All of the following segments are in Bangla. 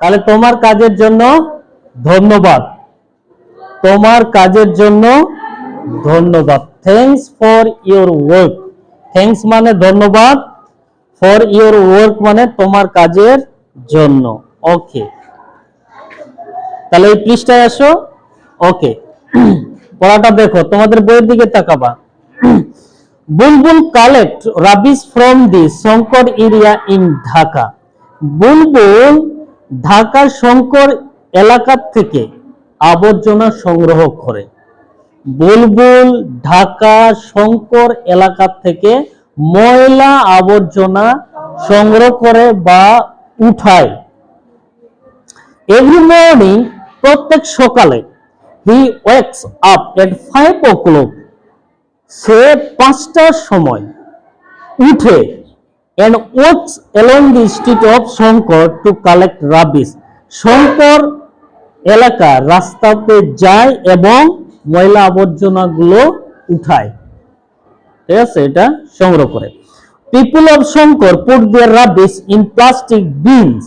তাহলে তোমার কাজের জন্য ধন্যবাদ। তোমার কাজের জন্য ধন্যবাদ। Thanks for your work thanks মানে ধন্যবাদ। ফর ইওর ওয়ার্ক মানে তোমার কাজের জন্য। ওকে তাহলে এই পৃষ্ঠায় আসো। ওকে পড়াটা দেখো, তোমাদের বইয়ের দিকে তাকাবা। Bulbul collect rubbish from the Shankar area in Dhaka. Bulbul ঢাকার শঙ্কর এলাকার থেকে আবর্জনা সংগ্রহ করে। বুলবুল ঢাকা শঙ্কর এলাকা থেকে ময়লা আবর্জনা সংগ্রহ করে বা উঠায়। এভরি মর্নিং প্রত্যেক সকালে he wakes up at five o'clock সে পাঁচটার সময় উঠে and walks along the street of Shankar to collect rubbish. Shankar এলাকা রাস্তাতে যায় এবং ময়লা আবর্জনাগুলো উঠায়। ঠিক আছে, এটা সংগ্রহ করে। People of Shankar put their rubbish in plastic bins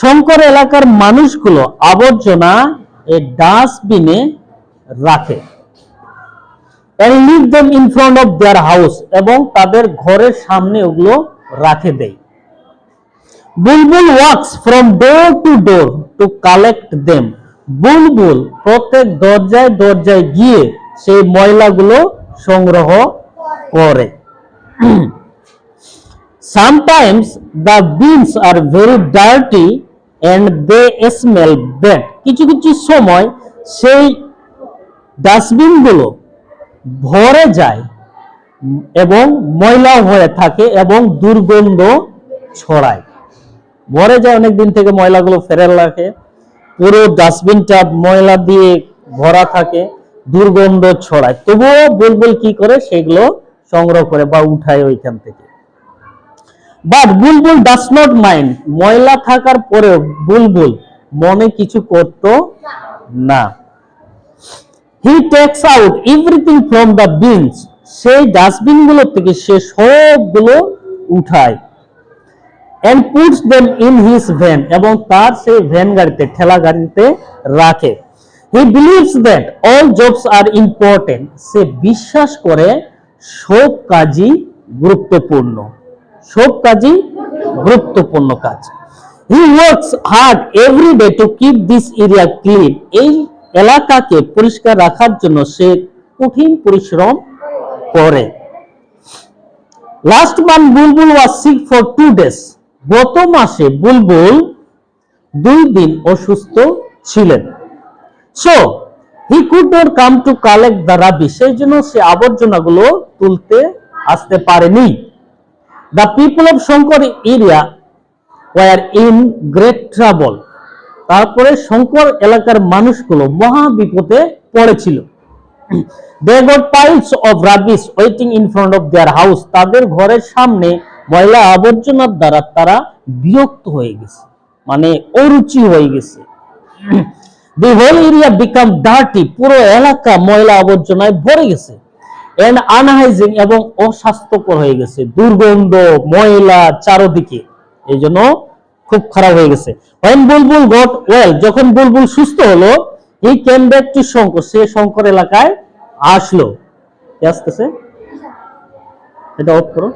Shankar এলাকার মানুষগুলো আবর্জনা এই ডাস্টবিনে রাখে। And leave them in front of their house এবং তাদের ঘরের সামনে ওগুলো রাখে দেয় Bulbul works from door to door to collect them Bulbul প্রত্যেক দরজায় দরজায় গিয়ে সেই ময়লাগুলো সংগ্রহ করে। Sometimes the bins are very dirty and they smell bad কিছু কিছু সময় সেই ডাস্টবিনগুলো ভরে যায়। এবং ময়লা হয়ে থাকে এবং দুর্গন্ধ ছড়ায়। ভরে যায় অনেক দিন থেকে ময়লাগুলো ফেরে রাখে পুরো ডাস্টবিনটা ময়লা দিয়ে ভরা থাকে, দুর্গন্ধ ছড়ায়। তবুও বুলবুল কি করে? সেগুলো সংগ্রহ করে বা উঠায় ওইখান থেকে। But Bulbul does not mind ময়লা থাকার পরেও বুলবুল মনে কিছু করত না। He takes out everything from the bins সেই ডাস্টবিনগুলো থেকে সে সবগুলো উঠায় and puts them in his van এবং তার সেই ভ্যান গাড়িতে ঠেলা গাড়িতে রাখে। He believes that all jobs are important সে বিশ্বাস করে সব কাজই গুরুত্বপূর্ণ। সব কাজই গুরুত্বপূর্ণ কাজ। He works hard every day to keep this area clean এই এলাকাকে পরিষ্কার রাখার জন্য সে কঠিন পরিশ্রম করে last month Bulbul was sick for two days গত মাসে বুলবুল দুই দিন অসুস্থ ছিলেন। So he could not come to collect the rubbish সেই জন্য সে আবর্জনাগুলো তুলতে আসতে পারেনি। The people of Shankar area were in great trouble তারপরে শঙ্কর এলাকার মানুষগুলো মহা বিপদে পড়েছিল। They got piles of rubbish waiting in front of their house তাদের ঘরের সামনে ময়লা আবর্জনার দ্বারা তারা বিরক্ত হয়ে গেছে। মানে অরুচি হয়ে গেছে। পুরো এলাকা ময়লা আবর্জনায় ভরে গেছে। এন্ড আনহাইজিন এবং অস্বাস্থ্যকর হয়ে গেছে। দুর্গন্ধ, ময়লা চারদিকে। এই জন্য খুব খারাপ হয়ে গেছে। বুলবুল গট ওয়েল যখন বুলবুল সুস্থ হলো ব্যাক টু শঙ্কর সে শঙ্কর এলাকায় আসলো। আসতেছে? এটা অফ করো।